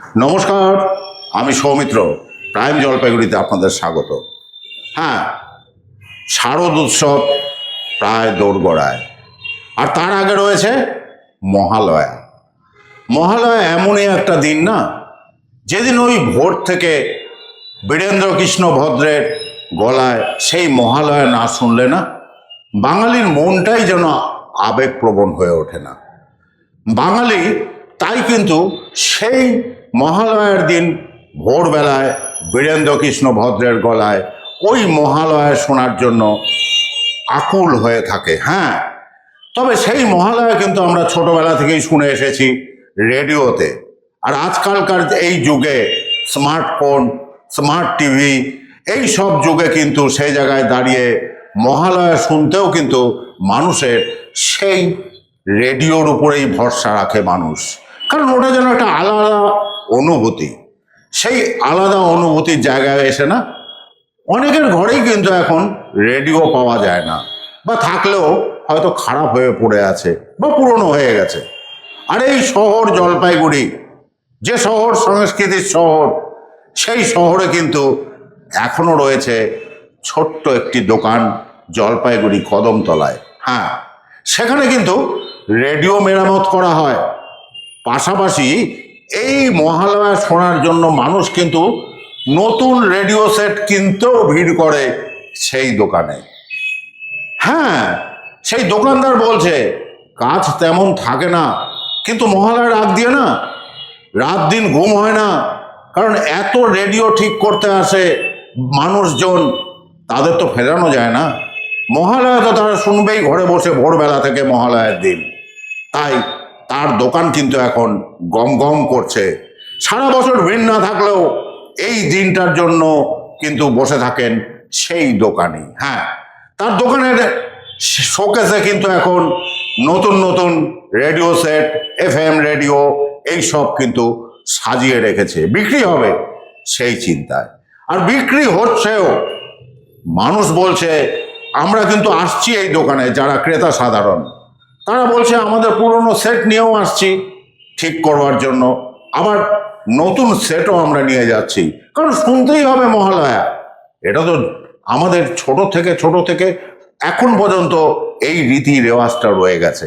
নমস্কার, আমি সৌমিত্র, প্রাইম জলপাইগুড়িতে আপনাদের স্বাগত। হ্যাঁ শারদ উৎসব প্রায় দোরগড়ায়, আর তার আগে রয়েছে মহালয়া। মহালয়া এমনই একটা দিন না, যেদিন ওই ভোর থেকে বীরেন্দ্র কৃষ্ণ ভদ্রের গলায় সেই মহালয়া না শুনলে না, বাঙালির মনটাই যেন আবেগপ্রবণ হয়ে ওঠে না। বাঙালি তাই কিন্তু সেই মহালয়ার দিন ভোরবেলায় বীরেন্দ্র কৃষ্ণ ভদ্রের গলায় ওই মহালয়া শোনার জন্য আকুল হয়ে থাকে হ্যাঁ। তবে সেই মহালয়া কিন্তু আমরা ছোটবেলা থেকেই শুনে এসেছি রেডিওতে। আর আজকালকার এই যুগে স্মার্টফোন, স্মার্ট টিভি, এই সব যুগে কিন্তু সেই জায়গায় দাঁড়িয়ে মহালয়া শুনতেও কিন্তু মানুষের সেই রেডিওর উপরেই ভরসা রাখে মানুষ। কারণ ওটা যেন একটা আলাদা অনুভূতি। সেই আলাদা অনুভূতির জায়গায় এসে না অনেকের ঘরেই কিন্তু এখন রেডিও পাওয়া যায় না বা থাকলেও হয়তো খারাপ হয়ে পড়ে আছে বা পুরনো হয়ে গেছে। আর এই শহর জলপাইগুড়ি, যে শহর সংস্কৃতির শহর, সেই শহরে কিন্তু এখনও রয়েছে ছোট্ট একটি দোকান জলপাইগুড়ি কদমতলায়। হ্যাঁ সেখানে কিন্তু রেডিও মেরামত করা হয়। পাশাপাশি এই মহালয়া শোনার জন্য মানুষ কিন্তু নতুন রেডিও সেট কিনতেও ভিড় করে সেই দোকানে। হ্যাঁ সেই দোকানদার বলছে, কাজ তেমন থাকে না, কিন্তু মহালয়ার রাত দিয়ে না, রাত দিন ঘুম হয় না, কারণ এত রেডিও ঠিক করতে আসে মানুষজন, তাদের তো ফেরানো যায় না। মহালয়া তো তারা শুনবেই ঘরে বসে ভোরবেলা থেকে মহালয়ার দিন। তাই তার দোকান কিন্তু এখন গম গম করছে। সারা বছর ভিড় না থাকলেও এই দিনটার জন্য কিন্তু বসে থাকেন সেই দোকানে। হ্যাঁ তার দোকানের শোকেসে কিন্তু এখন নতুন নতুন radio set F M radio, এই সব কিন্তু সাজিয়ে রেখেছে। বিক্রি হবে সেই চিন্তায়। আর বিক্রি হচ্ছেও, মানুষ বলছে, আমরা কিন্তু আসছি এই দোকানে, যারা ক্রেতা সাধারণ। তারা বলছে, আমাদের পুরনো সেট নিয়েও আসছি ঠিক করবার জন্য। আবার নতুন সেটও আমরা নিয়ে যাচ্ছি। কারণ শুনতেই হবে মহালয়া। এটা তো আমাদের ছোট থেকে ছোট থেকে এখন পর্যন্ত এই রীতি রেওয়াজটা রয়ে গেছে।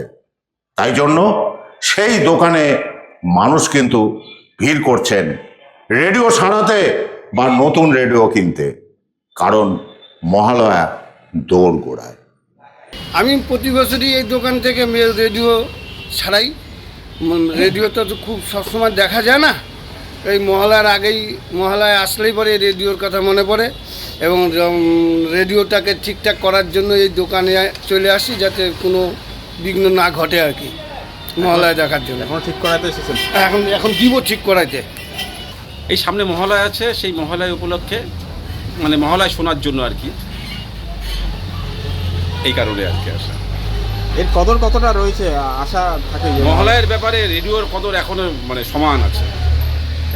তাই জন্য সেই দোকানে মানুষ কিন্তু ভিড় করছেন রেডিও সারাতে বা নতুন রেডিও কিনতে। কারণ মহালয়া দৌড় গোড়ায়। আমি প্রতি বছরই এই দোকান থেকে মেল রেডিও ছাড়াই। রেডিওটা তো খুব সবসময় দেখা যায় না। এই মহলার আগেই মহলায় আসলেই পরে রেডিওর কথা মনে পড়ে এবং রেডিওটাকে ঠিকঠাক করার জন্য এই দোকানে চলে আসি যাতে কোনো বিঘ্ন না ঘটে আর কি মহালয়া দেখার জন্য। এখন ঠিক করাতে এসেছেন? এখন এখন দিব ঠিক করাইতে। এই সামনে মহালয়া আছে সেই মহলায় উপলক্ষে মানে মহলায় শোনার জন্য আর কি। এই কারণে আর কি আসা। এর কদর কতটা রয়েছে? আশা থাকে মহালয়ার ব্যাপারে রেডিওর কদর এখনও মানে সমান আছে।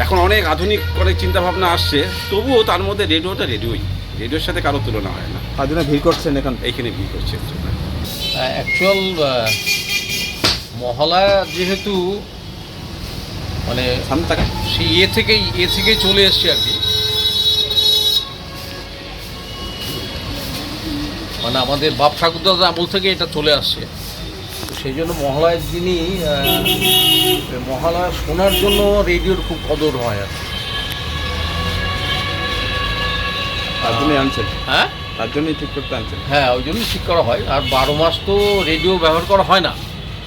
এখন অনেক আধুনিক অনেক চিন্তাভাবনা আসছে তবুও তার মধ্যে রেডিওটা রেডিওই। রেডিওর সাথে কারও তুলনা হয় না। তার জন্য ভিড় করছেন এখন? এইখানে ভিড় করছে অ্যাকচুয়াল মহালয়া যেহেতু মানে ইয়ে থেকেই এ থেকেই চলে এসছে আর কি। মানে আমাদের বাপ ঠাকুরদার আমল থেকে এটা চলে আসছে। সেই জন্য মহালয়ের দিনই মহালয়া শোনার জন্য রেডিওর খুব কদর হয় আর। তার জন্যই আনছেন? হ্যাঁ? তার জন্যই ঠিক করতে আনছেন? হ্যাঁ ওই জন্যই ঠিক করা হয়। আর বারো মাস তো রেডিও ব্যবহার করা হয় না।